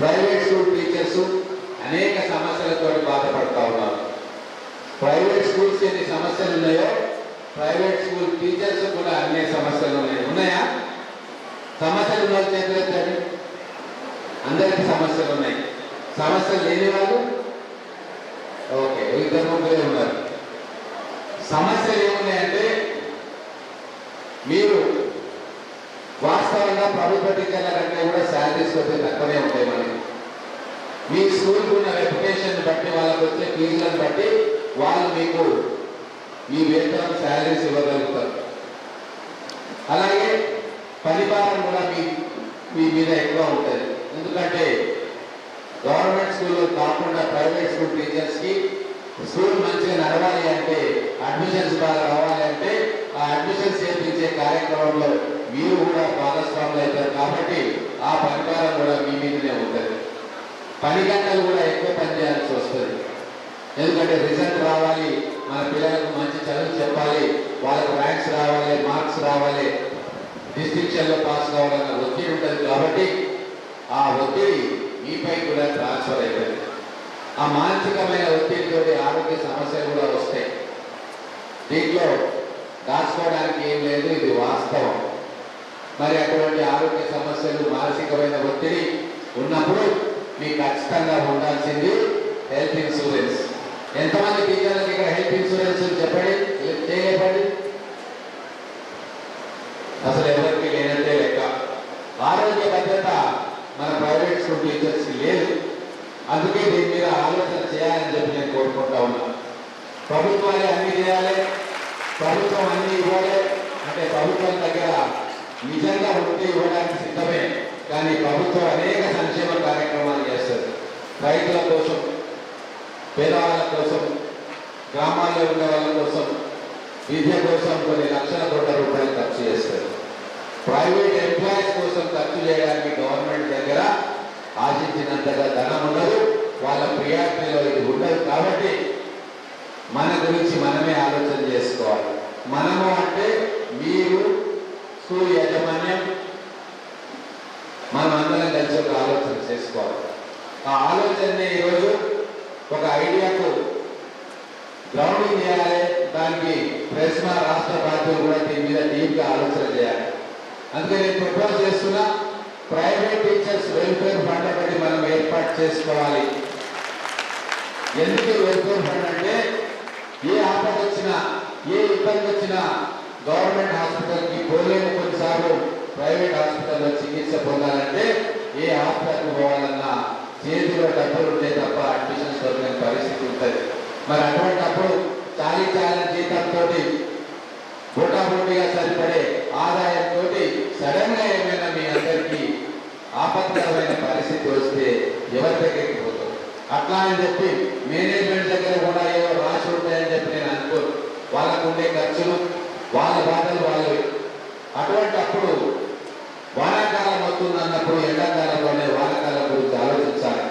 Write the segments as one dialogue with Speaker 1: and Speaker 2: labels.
Speaker 1: Private school teachers అనేక సమస్యలతో బాధపడతా ఉన్నారు. ప్రైవేట్ స్కూల్స్ ఎన్ని సమస్యలు ఉన్నాయో ప్రైవేట్ స్కూల్ టీచర్స్ కూడా అన్ని సమస్యలు ఉన్నాయి. ఉన్నాయా? సమస్యలు ఉన్న చేతులెత్తండి అందరికీ సమస్యలు ఉన్నాయి. సమస్యలు లేని వాళ్ళు? ఓకే ఇద్దరు ముగ్గురే ఉన్నారు. సమస్యలు ఏమున్నాయంటే మీరు వాస్తవంగా ప్రభుత్వ టీచర్ల కంటే కూడా శాలరీస్ కొద్దిగా తక్కువనే ఉంటాయి మీ స్కూల్కి ఉన్న రెప్యుటేషన్ బట్టి వాళ్ళకి వచ్చే ఫీజులను బట్టి వాళ్ళు మీకు మీ వేతనం శాలరీస్ ఇవ్వగలుగుతారు. అలాగే పరిపాలన కూడా మీ మీ మీద ఎక్కువ ఉంటుంది. ఎందుకంటే గవర్నమెంట్ స్కూల్లో కాకుండా ప్రైవేట్ స్కూల్ టీచర్స్కి స్కూల్ మంచిగా నడవాలి అంటే అడ్మిషన్స్ బాగా రావాలి అంటే ఆ అడ్మిషన్స్ చేపించే కార్యక్రమంలో మీరు కూడా భాగస్వాములు అవుతారు. కాబట్టి ఆ పరిపాలన కూడా మీ మీదనే ఉంటుంది. పని గంటలు కూడా ఎక్కువ పని చేయాల్సి వస్తుంది. ఎందుకంటే రిజల్ట్ రావాలి మన పిల్లలకు మంచి చదువు చెప్పాలి వాళ్ళకు ర్యాంక్స్ రావాలి మార్క్స్ రావాలి డిస్టింక్షన్లో పాస్ కావాలన్న ఒత్తిడి ఉంటుంది కాబట్టి ఆ ఒత్తిడి మీపై కూడా ట్రాన్స్ఫర్ అయిపోయింది. ఆ మానసికమైన ఒత్తిడితో ఆరోగ్య సమస్యలు కూడా వస్తాయి. దీంట్లో దాచుకోవడానికి ఏం లేదు ఇది వాస్తవం. మరి అటువంటి ఆరోగ్య సమస్యలు మానసికమైన ఒత్తిడి ఉన్నప్పుడు మీకు ఖచ్చితంగా ఉండాల్సింది హెల్త్ ఇన్సూరెన్స్. ఎంతమంది టీచర్లకు ఇక్కడ హెల్త్ ఇన్సూరెన్స్ చెప్పండి? చేయలేపండి అసలు ఎవరికి లేనంటే లెక్క. ఆరోగ్య భద్రత మన ప్రైవేట్ స్కూల్ టీచర్స్కి లేదు. అందుకే దీని మీద ఆలోచన చేయాలని చెప్పి నేను కోరుకుంటా ఉన్నా. ప్రభుత్వాలే అన్ని చేయాలి. ప్రభుత్వం అన్ని ఇవ్వాలి. అంటే ప్రభుత్వం దగ్గర నిజంగా ఉంటే ఇవ్వడానికి సిద్ధమే. కానీ ప్రభుత్వం అనేక సంక్షేమ కార్యక్రమాలు చేస్తుంది. రైతుల కోసం పేదవాళ్ళ కోసం గ్రామాల్లో ఉన్న వాళ్ళ కోసం విద్య కోసం కొన్ని లక్షల కోట్ల రూపాయలు ఖర్చు చేస్తారు ప్రైవేట్ ఎంప్లాయీస్ కోసం ఖర్చు చేయడానికి గవర్నమెంట్ దగ్గర ఆశించినంతగా ధనం ఉండదు. వాళ్ళ ప్రియారిటీలో ఇది ఉండదు కాబట్టి మన గురించి మనమే ఆలోచన చేసుకోవాలి. మనము అంటే మీరు స్కూల్ యాజమాన్యం కలిసి ఒక ఆలోచన చేసుకోవాలి. ఆ ఆలోచనని ఈరోజు ఒక ఐడియాకు గ్రౌండింగ్ చేయాలి. దానికి ప్రశ్న రాష్ట్ర పార్టీలు కూడా దీని మీద డీప్గా ఆలోచన చేయాలి. అందుకే నేను ప్రపోజ్ చేస్తున్నా ప్రైవేట్ టీచర్స్ వెల్ఫేర్ ఫండ్ ఒకటి మనం ఏర్పాటు చేసుకోవాలి. ఎందుకు వెల్ఫేర్ ఫండ్ అంటే ఏ ఆపద వచ్చినా ఏ ఇబ్బంది వచ్చినా గవర్నమెంట్ హాస్పిటల్కి పోలేని కొన్నిసార్లు ప్రైవేట్ హాస్పిటల్లో చికిత్స పొందాలంటే ఏ హాస్పిటల్ పోవాలన్నా చేతిలో డబ్బులు ఉంటే తప్ప అడ్మిషన్స్ దొరికిన పరిస్థితి ఉంటుంది. మరి అటువంటిప్పుడు చాలీ చాలని జీతంతో బోటాబోటీగా సరిపడే ఆదాయంతో సడన్గా ఏమైనా మీ అందరికీ ఆపత్కరమైన పరిస్థితి వస్తే ఎవరి దగ్గరికి పోతారు అట్లా అని చెప్పి మేనేజ్మెంట్ దగ్గర కూడా ఏవో రాసి ఉంటాయని చెప్పి నేను అనుకో వాళ్ళకు ఉండే ఖర్చులు వాళ్ళ బాధలు వాళ్ళు అటువంటి అప్పుడు వస్తుంది అన్నప్పుడు ఎండాకాలంలోనే వానాకాలం గురించి ఆలోచించాలి.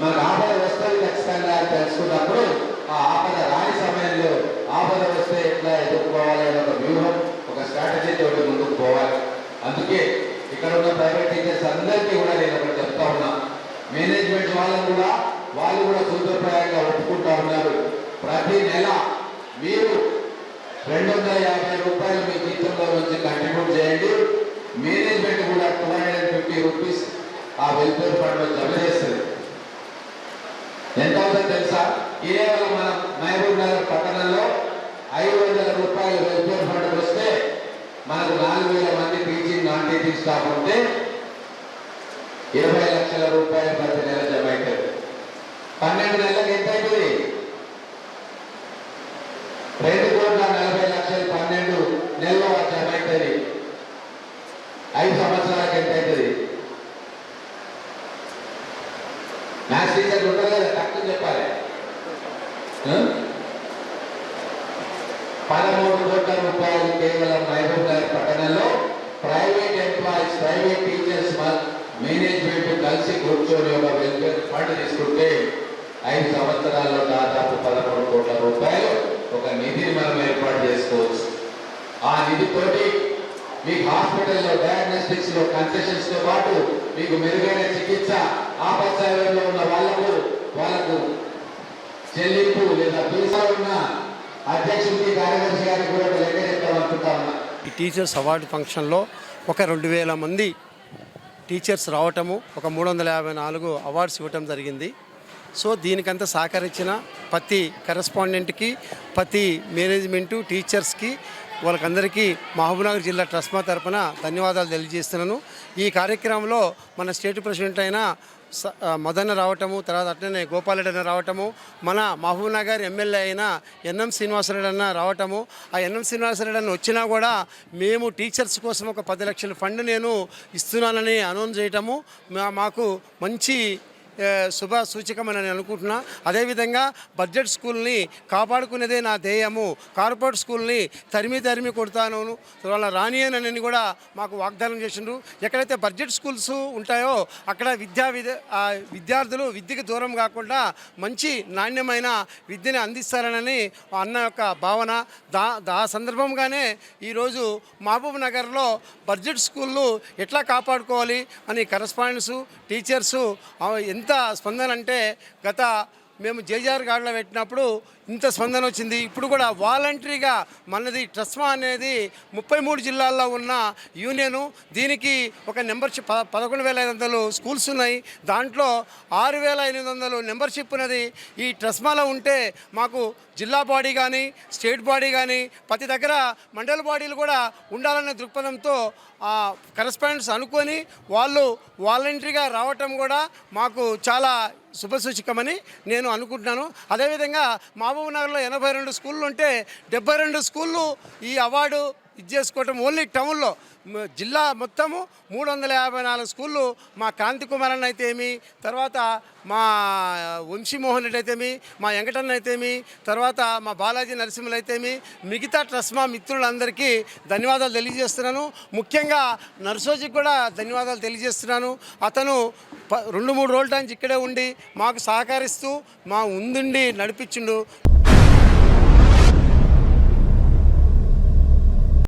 Speaker 1: మనకు ఆపద వస్తుంది ఖచ్చితంగా తెలుసుకున్నప్పుడు ఆ ఆపద రాని సమయంలో ఆపద వస్తే ఎట్లా ఎదుర్కోవాలి అనే ఒక వ్యూహం ఒక స్ట్రాటజీ తోటి ముందుకు పోవాలి. అందుకే ఇక్కడ ఉన్న ప్రైవేట్ టీచర్స్ అందరికీ కూడా నేను ఒకటి చెప్తా ఉన్నా. మేనేజ్మెంట్ వాళ్ళని కూడా వాళ్ళు కూడా సూత్రప్రాయంగా ఒప్పుకుంటా ఉన్నారు. ప్రతి నెల మీరు రెండు వందల యాభై రూపాయలు మీ జీతంలో నుంచి కంట్రిబ్యూట్ చేయండి. మేనేజ్మెంట్ కూడా two hundred and fifty rupees ఆ వెల్ఫేర్ ఫండ్లో జమ చేస్తుంది. ఎంత అవుతుందో తెలుసా? కేవలం మన మహబూబ్ నగర్ పట్టణంలో ఐదు వందల రూపాయలు వెల్ఫేర్ ఫండ్ వస్తే మనకు నాలుగు వేల మంది టీచింగ్ నాన్ టీచింగ్ స్టాఫ్ ఉంటే ఇరవై లక్షల రూపాయలు ప్రతి నెల జమ అవుతుంది పన్నెండు నెలలకు ఎంత అవుతుంది రెండు కోట్ల నలభై లక్షలు పన్నెండు నెలలో జమ అవుతుంది ఐదు సంవత్సరాలకు ఎంత అవుతుంది మ్యాథ్స్ టీచర్ ఉంటారు కదా తక్కువ చెప్పాలి ఆ? పదమూడు కోట్ల రూపాయలు కేవలం మహబూబ్ నగర్ పట్టణంలో private employees private teachers management కలిసి కూర్చొని ఒక వెల్ఫేర్ ఫండ్ తీసుకుంటే ఐదు సంవత్సరాల్లో దాదాపు పదమూడు కోట్ల రూపాయలు ఒక నిధిని మనం ఏర్పాటు చేసుకోవచ్చు. ఆ నిధితోటి మీకు హాస్పిటల్లో డయాగ్నోస్టిక్స్లో కన్సెషన్స్తో పాటు మీకు మెరుగైన చికిత్స ఆపత్సాయంలో ఉన్న వాళ్ళకు వాళ్ళకు చెల్లింపు లేదా పీసా ఉన్న అధ్యక్షుడికి కార్యదర్శి గారికి కూడా
Speaker 2: ఈ టీచర్స్ అవార్డు ఫంక్షన్లో ఒక రెండు వేల మంది టీచర్స్ రావటము ఒక మూడు వందల యాభై నాలుగు అవార్డ్స్ ఇవ్వటం జరిగింది. సో దీనికంతా సహకరించిన ప్రతి కరెస్పాండెంట్కి ప్రతి మేనేజ్మెంటు టీచర్స్కి వాళ్ళకందరికీ మహబూబ్నగర్ జిల్లా ట్రస్మా తరపున ధన్యవాదాలు తెలియజేస్తున్నాను. ఈ కార్యక్రమంలో మన స్టేట్ ప్రెసిడెంట్ అయిన స- మదన్న రావటము తర్వాత అట్లనే గోపాలరెడ్డి అన్న రావటము మన మహబూబ్నగర్ ఎమ్మెల్యే అయిన ఎన్ఎం శ్రీనివాసరెడ్డి అన్న రావటము. ఆ ఎన్ఎం శ్రీనివాసరెడ్డి అన్న వచ్చినా కూడా మేము టీచర్స్ కోసం ఒక పది లక్షల ఫండ్ నేను ఇస్తున్నానని అనౌన్స్ చేయటము. మా- మాకు మంచి శుభ సూచకమని నేను అనుకుంటున్నా. అదేవిధంగా బడ్జెట్ స్కూల్ని కాపాడుకునేదే నా ధ్యేయము. కార్పొరేట్ స్కూల్ని తరిమి తరిమి కొడతాను. వాళ్ళ రానియనని కూడా మాకు వాగ్దానం చేసిండ్రు. ఎక్కడైతే బడ్జెట్ స్కూల్స్ ఉంటాయో అక్కడ విద్యా విద విద్యార్థులు విద్యకు దూరం కాకుండా మంచి నాణ్యమైన విద్యని అందిస్తారనని అన్న యొక్క భావన. దా దా సందర్భంగానే ఈరోజు మహబూబ్ నగర్లో బడ్జెట్ స్కూళ్ళు ఎట్లా కాపాడుకోవాలి అని కరస్పాండెన్సు టీచర్సు ఎంత ఎంత స్పందన అంటే గత మేము జేజార్ గార్డులో పెట్టినప్పుడు ఇంత స్పందన వచ్చింది. ఇప్పుడు కూడా వాలంటరీగా మనది ట్రస్మా అనేది ముప్పై మూడు జిల్లాల్లో ఉన్న యూనియను. దీనికి ఒక మెంబర్షిప్ ప పదకొండు వేల ఐదు వందలు స్కూల్స్ ఉన్నాయి. దాంట్లో ఆరు వేల ఎనిమిది వందలు మెంబర్షిప్ ఉన్నది. ఈ ట్రస్మాలో ఉంటే మాకు జిల్లా బాడీ కానీ స్టేట్ బాడీ కానీ ప్రతి దగ్గర మండల బాడీలు కూడా ఉండాలనే దృక్పథంతో కరస్పాండెంట్స్ అనుకొని వాళ్ళు వాలంటరీగా రావటం కూడా మాకు చాలా శుభసూచకమని నేను అనుకుంటున్నాను. అదేవిధంగా మా మహబూబ్ నగర్లో ఎనభై రెండు స్కూళ్ళు ఉంటే డెబ్బై రెండు స్కూళ్ళు ఈ అవార్డు ఇది చేసుకోవటం ఓన్లీ టౌన్లో. జిల్లా మొత్తము మూడు వందల యాభై నాలుగు స్కూళ్ళు. మా కాంతి కుమారన్ అయితేమి తర్వాత మా వంశీమోహన్ రెడ్డి అయితేమి మా వెంకటన్న అయితేమి తర్వాత మా బాలాజీ నరసింహులు అయితేమి మిగతా మా మిత్రులందరికీ ధన్యవాదాలు తెలియజేస్తున్నాను. ముఖ్యంగా నర్సోజీకి కూడా ధన్యవాదాలు తెలియజేస్తున్నాను. అతను ప రెండు మూడు రోజుల నుంచి ఇక్కడే ఉండి మాకు సహకరిస్తూ మా ఉందుండి నడిపించిండు.